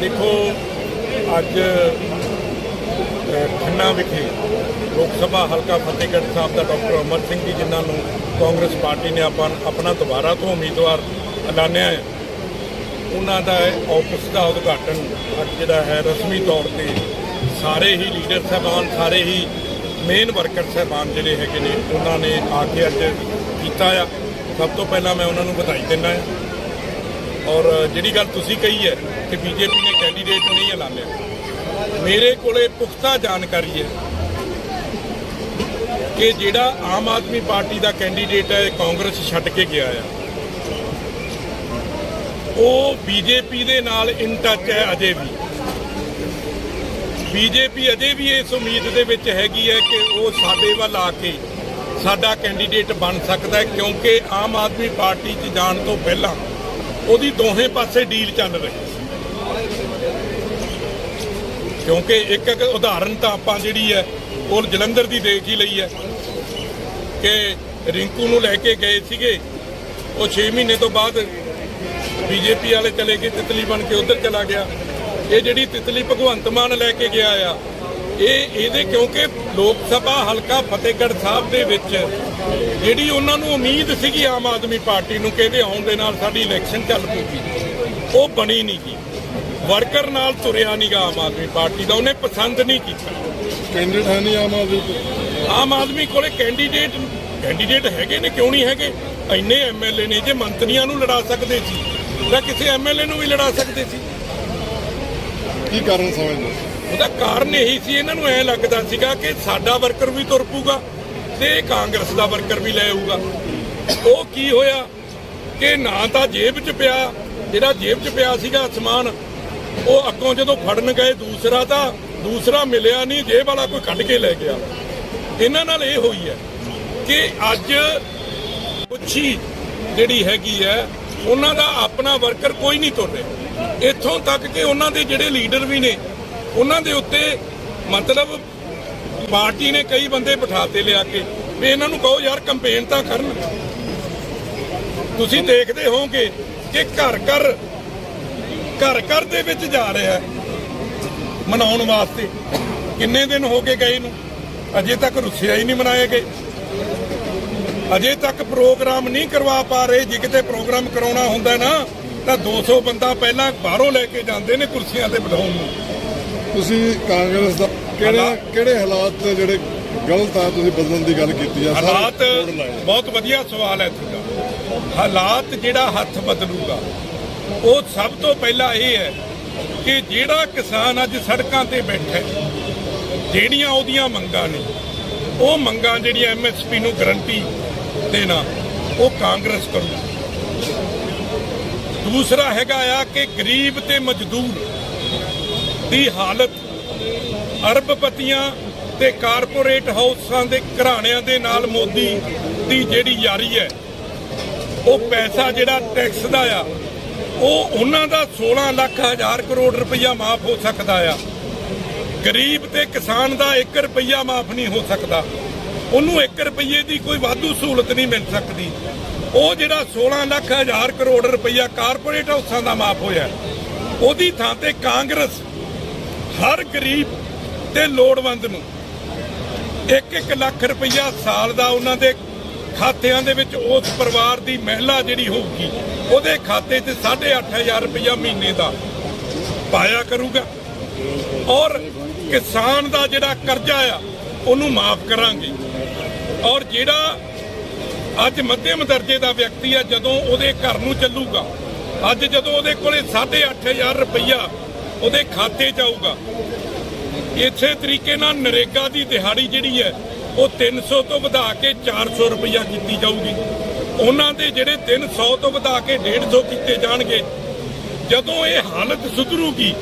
ਦੇਖੋ ਅੱਜ ਅ, ਖੰਨਾ ਵਿਖੇ ਲੋਕ ਸਭਾ ਹਲਕਾ ਫਤਿਹਗੜ੍ਹ ਸਾਹਿਬ ਦਾ ਡਾਕਟਰ ਅਮਰ ਸਿੰਘ ਜੀ ਜਿਨ੍ਹਾਂ ਨੂੰ ਕਾਂਗਰਸ ਪਾਰਟੀ ਨੇ ਆਪਾਂ ਆਪਣਾ ਦੁਬਾਰਾ ਤੋਂ ਉਮੀਦਵਾਰ ਐਲਾਨਿਆ ਹੈ। ਉਹਨਾਂ ਦਾ ਆਫਿਸ ਦਾ ਉਦਘਾਟਨ ਅੱਜ ਜਿਹੜਾ ਹੈ ਰਸਮੀ ਤੌਰ ਤੇ ਸਾਰੇ ਹੀ ਲੀਡਰ ਸਾਹਿਬਾਨ ਸਾਰੇ ਹੀ ਮੇਨ ਵਰਕਰ ਸਾਹਿਬਾਨ ਜਿਹੜੇ ਹੈਗੇ ਨੇ ਉਹਨਾਂ ਨੇ ਆ ਕੇ ਅੱਜ ਕੀਤਾ ਆ। ਸਭ ਤੋਂ ਪਹਿਲਾਂ ਮੈਂ ਉਹਨਾਂ ਨੂੰ ਵਧਾਈ ਦਿੰਦਾ ਹਾਂ। ਔਰ ਜਿਹੜੀ ਗੱਲ ਤੁਸੀਂ ਕਹੀ ਹੈ ਕਿ ਬੀਜੇਪੀ ਨੇ ਕੈਂਡੀਡੇਟ ਨਹੀਂ ਐਲਾਨਿਆ। ਮੇਰੇ ਕੋਲੇ ਪੁਖਤਾ ਜਾਣਕਾਰੀ ਹੈ ਕਿ ਜਿਹੜਾ ਆਮ ਆਦਮੀ ਪਾਰਟੀ ਦਾ ਕੈਂਡੀਡੇਟ ਹੈ ਕਾਂਗਰਸ ਛੱਡ ਕੇ ਗਿਆ ਆ। ਉਹ ਬੀਜੇਪੀ ਦੇ ਨਾਲ ਇਨ ਟੱਚ ਹੈ ਅਜੇ ਵੀ। ਬੀਜੇਪੀ ਅਜੇ ਵੀ ਇਸ ਉਮੀਦ ਦੇ ਵਿੱਚ ਹੈਗੀ ਹੈ ਕਿ ਉਹ ਸਾਡੇ ਵੱਲ ਆ ਕੇ ਸਾਡਾ ਕੈਂਡੀਡੇਟ ਬਣ ਸਕਦਾ ਹੈ, ਕਿਉਂਕਿ ਆਮ ਆਦਮੀ ਪਾਰਟੀ 'ਚ ਜਾਣ ਤੋਂ ਪਹਿਲਾਂ ਉਹਦੀ ਦੋਹੇ ਪਾਸੇ ਡੀਲ ਚੱਲ ਰਹੀ ਕਿਉਂਕਿ ਇੱਕ ਇੱਕ ਉਦਾਹਰਨ ਤਾਂ ਆਪਾਂ ਜਿਹੜੀ ਹੈ, ਉਹ ਜਲੰਧਰ ਦੀ ਦੇਖ ਹੀ ਲਈ ਹੈ ਕਿ ਰਿੰਕੂ ਨੂੰ ਲੈ ਕੇ ਗਏ ਸੀਗੇ। ਉਹ 6 ਮਹੀਨੇ ਤੋਂ ਬਾਅਦ ਬੀਜੇਪੀ ਵਾਲੇ ਚਲੇ ਗਏ, ਤਿਤਲੀ ਬਣ ਕੇ ਉਧਰ ਚਲਾ ਗਿਆ। ਇਹ ਜਿਹੜੀ ਤਿਤਲੀ ਭਗਵੰਤ ਮਾਨ ਲੈ ਕੇ ਗਿਆ ਆ, ਇਹ ਇਹਦੇ ਕਿਉਂਕਿ ਲੋਕ ਸਭਾ ਹਲਕਾ ਫਤਿਹਗੜ੍ਹ ਸਾਹਿਬ ਦੇ ਵਿੱਚ ਜਿਹੜੀ ਉਹਨਾਂ ਨੂੰ ਉਮੀਦ ਸੀਗੀ ਆਮ ਆਦਮੀ ਪਾਰਟੀ ਨੂੰ ਕਿ ਇਹਦੇ ਆਉਣ ਦੇ ਨਾਲ ਸਾਡੀ ਇਲੈਕਸ਼ਨ ਚੱਲ ਪੂਗੀ ਉਹ ਬਣੀ ਨਹੀਂ ਗੀ। ਵਰਕਰ ਨਾਲ ਤੁਰਿਆ ਨਹੀਂਗਾ ਆਮ ਆਦਮੀ ਪਾਰਟੀ ਦਾ ਉਹਨੇ ਪਸੰਦ ਨਹੀਂ ਕੀਤਾ। ਕੈਂਡੀਡੇਟ ਹੈ ਨਹੀਂ ਆਮ ਆਦਮੀ। ਆਮ ਆਦਮੀ ਕੋਲੇ ਕੈਂਡੀਡੇਟ ਕੈਂਡੀਡੇਟ ਹੈਗੇ ਨੇ ਕਿਉਂ ਨਹੀਂ ਹੈਗੇ? ਇੰਨੇ ਐਮਐਲਏ ਨੇ ਜੇ ਮੰਤਰੀਆਂ ਨੂੰ ਲੜਾ ਸਕਦੇ ਸੀ ਤਾਂ ਕਿਸੇ ਐਮਐਲਏ ਨੂੰ ਵੀ ਲੜਾ ਸਕਦੇ ਸੀ। ਕੀ ਕਾਰਨ ਸਮਝਦੇ ਉਹਦਾ ਕਾਰਨ ਇਹੀ ਸੀ ਇਹਨਾਂ ਨੂੰ ਐ ਲੱਗਦਾ ਸੀਗਾ ਕਿ ਸਾਡਾ ਵਰਕਰ ਵੀ ਤੁਰ ਪੂਗਾ ਤੇ ਕਾਂਗਰਸ ਦਾ ਵਰਕਰ ਵੀ ਲੈ ਆਊਗਾ। ਉਹ ਕੀ ਹੋਇਆ ਕਿ ਨਾ ਤਾਂ ਜੇਬ 'ਚ ਪਿਆ, ਜਿਹੜਾ ਜੇਬ 'ਚ ਪਿਆ ਸੀਗਾ ਸਮਾਨ, ਉਹ ਅੱਗੋਂ ਜਦੋਂ ਫੜਨ ਗਏ, ਦੂਸਰਾ ਤਾਂ ਦੂਸਰਾ ਮਿਲਿਆ ਨਹੀਂ, ਜੇਬ ਵਾਲਾ ਕੋਈ ਕੱਢ ਕੇ ਲੈ ਗਿਆ। ਇਹਨਾਂ ਨਾਲ ਇਹ ਹੋਈ ਹੈ ਕਿ ਅੱਜ ਪੁੱਛੀ ਜਿਹੜੀ ਹੈਗੀ ਹੈ, ਉਹਨਾਂ ਦਾ ਆਪਣਾ ਵਰਕਰ ਕੋਈ ਨਹੀਂ ਤੁਰੇ ਇੱਥੋਂ ਤੱਕ ਕਿ ਉਹਨਾਂ ਦੇ ਜਿਹੜੇ ਲੀਡਰ ਵੀ ਨੇ, ਉਹਨਾਂ ਦੇ ਉੱਤੇ ਮਤਲਬ ਪਾਰਟੀ ਨੇ ਕਈ ਬੰਦੇ ਬਿਠਾਤੇ ਲਿਆ ਕੇ। ਵੀ ਇਹਨਾਂ ਨੂੰ ਕਹੋ ਯਾਰ ਕੰਪੇਨ ਤਾਂ ਕਰਨ। ਤੁਸੀਂ ਦੇਖਦੇ ਹੋਵੋਗੇ ਕਿ ਘਰ ਘਰ ਘਰ ਘਰ ਦੇ ਵਿੱਚ ਜਾ ਰਿਹਾ ਹੈ। ਮਨਾਉਣ ਵਾਸਤੇ। ਕਿੰਨੇ ਦਿਨ ਹੋ ਗਏ ਗਏ ਨੂੰ। ਅਜੇ ਤੱਕ ਰੁੱਸਿਆ ਹੀ ਨਹੀਂ ਮਨਾਏ ਗਏ। ਅਜੇ ਤੱਕ ਪ੍ਰੋਗਰਾਮ ਨਹੀਂ ਕਰਵਾ ਪਾ ਰਹੇ। ਜੇ ਕਿਤੇ ਪ੍ਰੋਗਰਾਮ ਕਰਾਉਣਾ ਹੁੰਦਾ ਨਾ, ਤਾਂ 200 ਬੰਦਾ ਪਹਿਲਾਂ ਬਾਹਰੋਂ ਲੈ ਕੇ ਜਾਂਦੇ ਨੇ ਕੁਰਸੀਆਂ ਤੇ ਬਿਠਾਉਣ ਨੂੰ। ਤੁਸੀਂ ਕਾਂਗਰਸ ਦਾ ਕਿਹੜੇ ਕਿਹੜੇ ਹਾਲਾਤ ਜਿਹੜੇ ਗਲਤ ਆ ਤੁਸੀਂ ਬਦਲਣ ਦੀ ਗੱਲ ਕੀਤੀ ਆ? ਹਾਲਾਤ। ਬਹੁਤ ਵਧੀਆ ਸਵਾਲ ਹੈ ਤੁਹਾਡਾ। ਹਾਲਾਤ ਜਿਹੜਾ ਹੱਥ ਬਦਲੂਗਾ ਉਹ ਸਭ ਤੋਂ ਪਹਿਲਾਂ ਇਹ ਹੈ ਕਿ ਜਿਹੜਾ ਕਿਸਾਨ ਅੱਜ ਸੜਕਾਂ ਤੇ ਬੈਠਾ ਜਿਹੜੀਆਂ ਉਹਦੀਆਂ ਮੰਗਾਂ ਨੇ ਉਹ ਮੰਗਾਂ ਜਿਹੜੀਆਂ ਐਮਐਸਪੀ ਨੂੰ ਗਰੰਟੀ ਦੇਣਾ ਉਹ ਕਾਂਗਰਸ ਕਰੂ ਦੂਸਰਾ ਹੈਗਾ ਆ ਕਿ ਗਰੀਬ ਤੇ ਮਜ਼ਦੂਰ ਦੀ ਹਾਲਤ ਅਰਬਪਤੀਆਂ ਤੇ ਕਾਰਪੋਰੇਟ ਹਾਊਸਾਂ ਦੇ ਘਰਾਣਿਆਂ ਦੇ ਨਾਲ ਮੋਦੀ ਦੀ ਜਿਹੜੀ ਯਾਰੀ ਹੈ, ਉਹ ਪੈਸਾ ਜਿਹੜਾ ਟੈਕਸ ਦਾ ਆ, ਉਹ ਉਹਨਾਂ ਦਾ 16 ਲੱਖ ਹਜ਼ਾਰ ਕਰੋੜ ਰੁਪਈਆ ਮਾਫ ਹੋ ਸਕਦਾ ਆ। ਗਰੀਬ ਤੇ ਕਿਸਾਨ ਦਾ 1 ਰੁਪਈਆ ਮਾਫ ਨਹੀਂ ਹੋ ਸਕਦਾ। ਉਹਨੂੰ 1 ਰੁਪਈਏ ਦੀ ਕੋਈ ਵਾਧੂ ਸਹੂਲਤ ਨਹੀਂ ਮਿਲ ਸਕਦੀ। ਉਹ ਜਿਹੜਾ 16 ਲੱਖ ਹਜ਼ਾਰ ਕਰੋੜ ਰੁਪਈਆ ਕਾਰਪੋਰੇਟ ਹਾਊਸਾਂ ਦਾ ਮਾਫ ਹੋਇਆ, ਉਹਦੀ ਥਾਂ ਤੇ ਕਾਂਗਰਸ ਹਰ ਗਰੀਬ ਤੇ ਲੋੜਵੰਦ ਨੂੰ 1-1 ਲੱਖ ਰੁਪਈਆ ਸਾਲ ਦਾ ਉਹਨਾਂ ਦੇ ਖਾਤਿਆਂ ਦੇ ਵਿੱਚ ਉਸ ਪਰਿਵਾਰ ਦੀ ਮਹਿਲਾ ਜਿਹੜੀ ਹੋਊਗੀ, ਉਹਦੇ ਖਾਤੇ 'ਚ 8500 ਰੁਪਈਆ ਮਹੀਨੇ ਦਾ ਪਾਇਆ ਕਰੂਗਾ। ਔਰ ਕਿਸਾਨ ਦਾ ਜਿਹੜਾ ਕਰਜ਼ਾ ਆ, ਉਹਨੂੰ ਮਾਫ ਕਰਾਂਗੇ। ਔਰ ਜਿਹੜਾ ਅੱਜ ਮੱਧਮ ਦਰਜੇ ਦਾ ਵਿਅਕਤੀ ਆ, ਜਦੋਂ ਉਹਦੇ ਘਰ ਨੂੰ ਚੱਲੂਗਾ, ਅੱਜ ਜਦੋਂ ਉਹਦੇ ਕੋਲੇ 8500 ਰੁਪਈਆ ਉਹਦੇ ਖਾਤੇ 'ਚ ਆਊਗਾ ਇਸੇ ਤਰੀਕੇ ਨਾਲ ਨਰੇਗਾ ਦੀ ਦਿਹਾੜੀ ਜਿਹੜੀ ਹੈ, ਉਹ 300 ਤੋਂ ਵਧਾ ਕੇ 400 ਰੁਪਇਆ ਕੀਤੀ ਜਾਊਗੀ। ਉਹਨਾਂ ਦੇ ਜਿਹੜੇ 300 ਤੋਂ ਵਧਾ ਕੇ 150 ਕੀਤੇ ਜਾਣਗੇ। ਜਦੋਂ ਇਹ ਹਾਲਤ ਸੁਧਰੂਗੀ,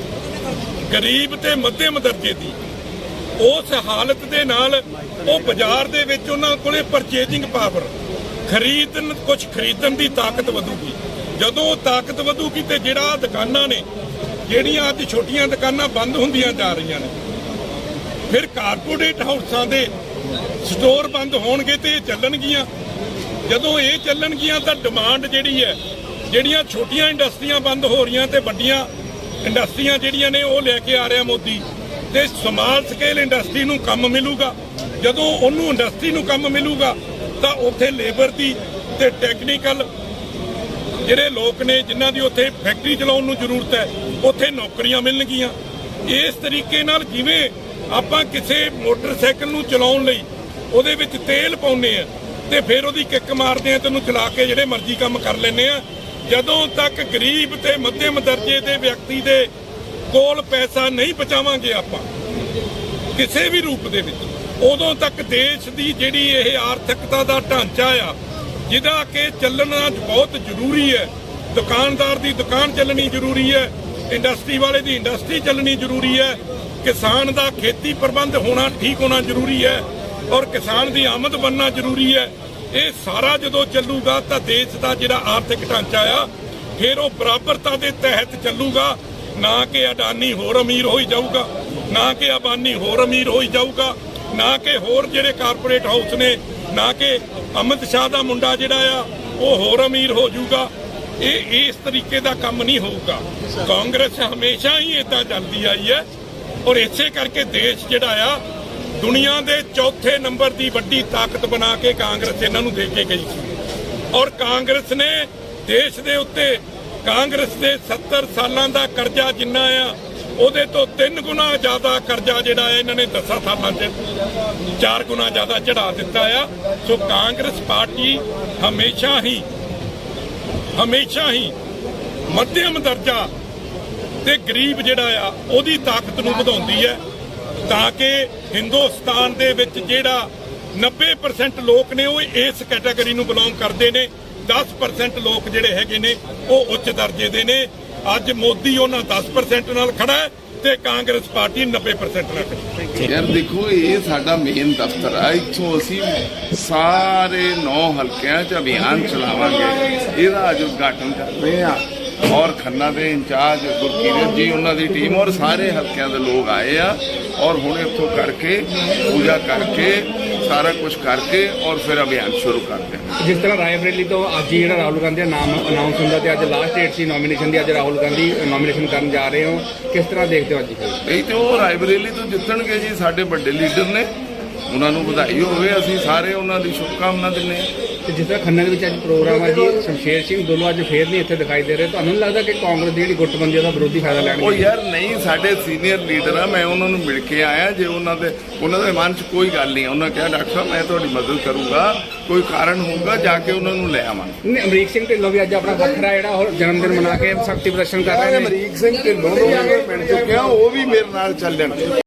ਗਰੀਬ ਤੇ ਮੱਧਮ ਦਰਜੇ ਦੀ, ਉਸ ਹਾਲਤ ਦੇ ਨਾਲ ਉਹ ਬਾਜ਼ਾਰ ਦੇ ਵਿੱਚ ਉਹਨਾਂ ਕੋਲੇ ਪਰਚੇਜਿੰਗ ਪਾਵਰ ਖਰੀਦਣ ਕੁਝ ਖਰੀਦਣ ਦੀ ਤਾਕਤ ਵਧੂਗੀ। ਜਦੋਂ ਉਹ ਤਾਕਤ ਵਧੂਗੀ ਤੇ ਜਿਹੜਾ ਦੁਕਾਨਾਂ ਨੇ ਜਿਹੜੀਆਂ ਅੱਜ ਛੋਟੀਆਂ ਦੁਕਾਨਾਂ ਬੰਦ ਹੁੰਦੀਆਂ ਜਾ ਰਹੀਆਂ ਨੇ। ਫਿਰ ਕਾਰਪੋਰੇਟ ਹਾਊਸਾਂ ਦੇ ਸਟੋਰ ਬੰਦ ਹੋਣਗੇ ਤੇ ਇਹ ਚੱਲਣਗੀਆਂ। ਜਦੋਂ ਇਹ ਚੱਲਣਗੀਆਂ ਤਾਂ ਡਿਮਾਂਡ ਜਿਹੜੀ ਹੈ, ਜਿਹੜੀਆਂ ਛੋਟੀਆਂ ਇੰਡਸਟਰੀਆਂ ਬੰਦ ਹੋ ਰਹੀਆਂ ਤੇ ਵੱਡੀਆਂ ਇੰਡਸਟਰੀਆਂ ਜਿਹੜੀਆਂ ਨੇ ਉਹ ਲੈ ਕੇ ਆ ਰਿਹਾ ਮੋਦੀ। ਤੇ ਸਮਾਲ ਸਕੇਲ ਇੰਡਸਟਰੀ ਨੂੰ ਕੰਮ ਮਿਲੂਗਾ। ਜਦੋਂ ਉਹਨੂੰ ਇੰਡਸਟਰੀ ਨੂੰ ਕੰਮ ਮਿਲੂਗਾ, ਤਾਂ ਉੱਥੇ ਲੇਬਰ ਦੀ ਤੇ ਟੈਕਨੀਕਲ ਜਿਹੜੇ ਲੋਕ ਨੇ, ਜਿਨ੍ਹਾਂ ਦੀ ਉੱਥੇ ਫੈਕਟਰੀ ਚਲਾਉਣ ਨੂੰ ਜ਼ਰੂਰਤ ਹੈ, ਉੱਥੇ ਨੌਕਰੀਆਂ ਮਿਲਣਗੀਆਂ। ਇਸ ਤਰੀਕੇ ਨਾਲ ਜਿਵੇਂ ਆਪਾਂ ਕਿਸੇ ਮੋਟਰਸਾਈਕਲ ਨੂੰ ਚਲਾਉਣ ਲਈ ਉਹਦੇ ਵਿੱਚ ਤੇਲ ਪਾਉਂਦੇ ਆ ਤੇ ਫਿਰ ਉਹਦੀ ਕਿੱਕ ਮਾਰਦੇ ਆ ਤੈਨੂੰ ਚਲਾ ਕੇ ਜਿਹੜੇ ਮਰਜ਼ੀ ਕੰਮ ਕਰ ਲੈਂਦੇ ਆ ਜਦੋਂ ਤੱਕ ਗਰੀਬ ਤੇ ਮੱਧਮ ਦਰਜੇ ਦੇ ਵਿਅਕਤੀ ਦੇ ਕੋਲ ਪੈਸਾ ਨਹੀਂ ਪਹੁੰਚਾਵਾਂਗੇ ਆਪਾਂ, ਕਿਸੇ ਵੀ ਰੂਪ ਦੇ ਵਿੱਚ, ਉਦੋਂ ਤੱਕ ਦੇਸ਼ ਦੀ ਜਿਹੜੀ ਇਹ ਆਰਥਿਕਤਾ ਦਾ ਢਾਂਚਾ ਆ ਜਿਹਦਾ ਕਿ ਚੱਲਣਾ ਬਹੁਤ ਜ਼ਰੂਰੀ ਹੈ। ਦੁਕਾਨਦਾਰ ਦੀ ਦੁਕਾਨ ਚੱਲਣੀ ਜ਼ਰੂਰੀ ਹੈ, ਇੰਡਸਟਰੀ ਵਾਲੇ ਦੀ ਇੰਡਸਟਰੀ ਚੱਲਣੀ ਜ਼ਰੂਰੀ ਹੈ। ਕਿਸਾਨ ਦਾ ਖੇਤੀ ਪ੍ਰਬੰਧ ਹੋਣਾ ਠੀਕ ਹੋਣਾ ਜ਼ਰੂਰੀ ਹੈ ਔਰ ਕਿਸਾਨ ਦੀ ਆਮਦ ਬਣਨਾ ਜ਼ਰੂਰੀ ਹੈ। ਇਹ ਸਾਰਾ ਜਦੋਂ ਚੱਲੂਗਾ ਤਾਂ ਦੇਸ਼ ਦਾ ਜਿਹੜਾ ਆਰਥਿਕ ਢਾਂਚਾ ਆ, ਫਿਰ ਉਹ ਬਰਾਬਰਤਾ ਦੇ ਤਹਿਤ ਚੱਲੂਗਾ। ਨਾ ਕਿ ਅਡਾਨੀ ਹੋਰ ਅਮੀਰ ਹੋਈ ਜਾਊਗਾ, ਨਾ ਕਿ ਅਬਾਨੀ ਹੋਰ ਅਮੀਰ ਹੋਈ ਜਾਊਗਾ, ਨਾ ਕਿ ਹੋਰ ਜਿਹੜੇ ਕਾਰਪੋਰੇਟ ਹਾਊਸ ਨੇ ਨਾ ਕਿ ਅਮਿਤ ਸ਼ਾਹ ਦਾ ਮੁੰਡਾ ਜਿਹੜਾ ਆ, ਉਹ ਹੋਰ ਅਮੀਰ ਹੋ ਜਾਊਗਾ। ਇਹ ਇਸ ਤਰੀਕੇ ਦਾ ਕੰਮ ਨਹੀਂ ਹੋਊਗਾ। ਕਾਂਗਰਸ ਹਮੇਸ਼ਾ ਹੀ ਇਦਾਂ ਚੱਲਦੀ ਆਈ ਹੈ। ਔਰ ਇਸੇ ਕਰਕੇ ਦੇਸ਼ ਜਿਹੜਾ ਆ, ਦੁਨੀਆ ਦੇ ਚੌਥੇ ਨੰਬਰ ਦੀ ਵੱਡੀ ਤਾਕਤ ਬਣਾ ਕੇ ਕਾਂਗਰਸ ਇਹਨਾਂ ਨੂੰ ਦੇ ਕੇ ਗਈ ਸੀ। ਔਰ ਕਾਂਗਰਸ ਨੇ ਦੇਸ਼ ਦੇ ਉੱਤੇ, ਕਾਂਗਰਸ ਦੇ 70 ਸਾਲਾਂ ਦਾ ਕਰਜ਼ਾ ਜਿੰਨਾ ਆ ਉਹਦੇ ਤੋਂ ਤਿੰਨ ਗੁਣਾ ਜ਼ਿਆਦਾ ਕਰਜ਼ਾ ਜਿਹੜਾ ਹੈ ਇਹਨਾਂ ਨੇ 10 ਸਾਲਾਂ 'ਚ ਚਾਰ ਗੁਣਾ ਜ਼ਿਆਦਾ ਚੜਾ ਦਿੱਤਾ ਆ। ਸੋ ਕਾਂਗਰਸ ਪਾਰਟੀ ਹਮੇਸ਼ਾ ਹੀ ਹਮੇਸ਼ਾ ਹੀ ਮੱਧਮ ਦਰਜਾ ਤੇ ਗਰੀਬ ਜਿਹੜਾ ਆ, ਉਹਦੀ ਤਾਕਤ ਨੂੰ ਵਧਾਉਂਦੀ ਹੈ ਤਾਂ ਕਿ ਹਿੰਦੁਸਤਾਨ ਦੇ ਵਿੱਚ ਜਿਹੜਾ 90% ਲੋਕ ਨੇ ਉਹ ਇਸ ਕੈਟਾਗਰੀ ਨੂੰ ਬਿਲੋਂਗ ਕਰਦੇ ਨੇ। 10% ਲੋਕ ਜਿਹੜੇ ਹੈਗੇ ਨੇ, ਉਹ ਉੱਚ ਦਰਜੇ ਦੇ ਨੇ। ਅੱਜ ਮੋਦੀ ਉਹਨਾਂ 10% ਨਾਲ ਖੜਾ ਹੈ ਤੇ ਕਾਂਗਰਸ ਪਾਰਟੀ 90% ਨਾਲ ਖੜੀ ਯਾਰ ਦੇਖੋ, ਇਹ ਸਾਡਾ ਮੇਨ ਦਫ਼ਤਰ ਆ। ਇੱਥੋਂ ਅਸੀਂ ਸਾਰੇ 9 ਹਲਕਿਆਂ 'ਚ ਅਭਿਆਨ ਚਲਾਵਾਂਗੇ। ਇਹਦਾ ਅੱਜ ਉਦਘਾਟਨ ਕਰ ਰਹੇ ਆ ਔਰ ਖੰਨਾ ਦੇ ਇੰਚਾਰਜ ਗੁਰਕੀਰਤ ਜੀ, ਉਹਨਾਂ ਦੀ ਟੀਮ ਔਰ ਸਾਰੇ ਹਲਕਿਆਂ ਦੇ ਲੋਕ ਆਏ ਆ। ਔਰ ਹੁਣ ਇੱਥੋਂ ਕਰਕੇ ਪੂਜਾ ਕਰਕੇ ਸਾਰਾ ਕੁਝ ਕਰਕੇ ਔਰ ਫਿਰ ਅਭਿਆਨ ਸ਼ੁਰੂ ਕਰਦੇ ਹਾਂ ਜਿਸ ਤਰ੍ਹਾਂ ਰਾਇਬਰੇਲੀ ਤੋਂ ਅੱਜ ਹੀ ਜਿਹੜਾ ਰਾਹੁਲ ਗਾਂਧੀ ਦਾ ਨਾਮ ਅਨਾਉਂਸ ਹੁੰਦਾ ਤੇ ਅੱਜ ਲਾਸਟ ਡੇਟ ਸੀ ਨੋਮੀਨੇਸ਼ਨ ਦੀ ਅੱਜ ਰਾਹੁਲ ਗਾਂਧੀ ਨੋਮੀਨੇਸ਼ਨ ਕਰਨ ਜਾ ਰਹੇ ਹੋ। ਕਿਸ ਤਰ੍ਹਾਂ ਦੇਖਦੇ ਹੋ ਅੱਜ ਇਹ ਤੇ ਉਹ ਰਾਇਬਰੇਲੀ ਤੋਂ ਜਿੱਤਣਗੇ ਜੀ ਸਾਡੇ ਵੱਡੇ ਲੀਡਰ ਨੇ। ਉਹਨਾਂ ਨੂੰ ਵਧਾਈ ਹੋਵੇ ਅਸੀਂ ਸਾਰੇ ਉਹਨਾਂ ਦੀ ਸ਼ੁਭਕਾਮਨਾ ਦਿੰਦੇ ਹਾਂ। ਤੇ ਜਿਸ ਤਰ੍ਹਾਂ ਖੰਨਾ ਦੇ ਵਿੱਚ ਅੱਜ ਪ੍ਰੋਗਰਾਮ ਹੈ ਜੀ ਸ਼ਮਸ਼ੇਰ ਸਿੰਘ ਦੋਨੋਂ ਅੱਜ ਫੇਰ ਨਹੀਂ ਇੱਥੇ ਦਿਖਾਈ ਦੇ ਰਹੇ। ਤੁਹਾਨੂੰ ਨਹੀਂ ਲੱਗਦਾ ਕਿ ਕਾਂਗਰਸ ਦੀ ਜਿਹੜੀ ਗੁੱਟਬੰਦੀ ਆ ਉਹਦਾ ਵਿਰੋਧੀ ਫਾਇਦਾ ਉਹ ਲੈਣਗੇ ਯਾਰ ਨਹੀਂ ਸਾਡੇ ਸੀਨੀਅਰ ਲੀਡਰ ਆ ਮੈਂ ਉਹਨਾਂ ਨੂੰ ਮਿਲ ਕੇ ਆਇਆ ਜੇ ਉਹਨਾਂ ਦੇ ਉਹਨਾਂ ਦੇ ਮਨ 'ਚ ਕੋਈ ਗੱਲ ਨਹੀਂ ਉਹਨਾਂ ਕਿਹਾ ਡਾਕਟਰ ਸਾਹਿਬ ਮੈਂ ਤੁਹਾਡੀ ਮਦਦ ਕਰੂੰਗਾ ਕੋਈ ਕਾਰਨ ਹੋਊਗਾ ਜਾ ਕੇ ਉਹਨਾਂ ਨੂੰ ਲੈ ਆਵਾਂਗੇ। ਨਹੀਂ ਅਮਰੀਕ ਸਿੰਘ ਢਿੱਲੋਂ ਵੀ ਅੱਜ ਆਪਣਾ ਵੱਖਰਾ ਜਿਹੜਾ ਉਹ ਜਨਮ ਦਿਨ ਮਨਾ ਕੇ ਸ਼ਕਤੀ ਪ੍ਰਦਰਸ਼ਨ ਕਰ ਰਹੇ ਨੇ। ਅਮਰੀਕ ਸਿੰਘ ਢਿੱਲੋਂ ਨੂੰ ਮੈਂ ਮਿਲ ਚੁੱਕਿਆ ਉਹ ਵੀ ਮੇਰੇ ਨਾਲ ਚੱਲਣ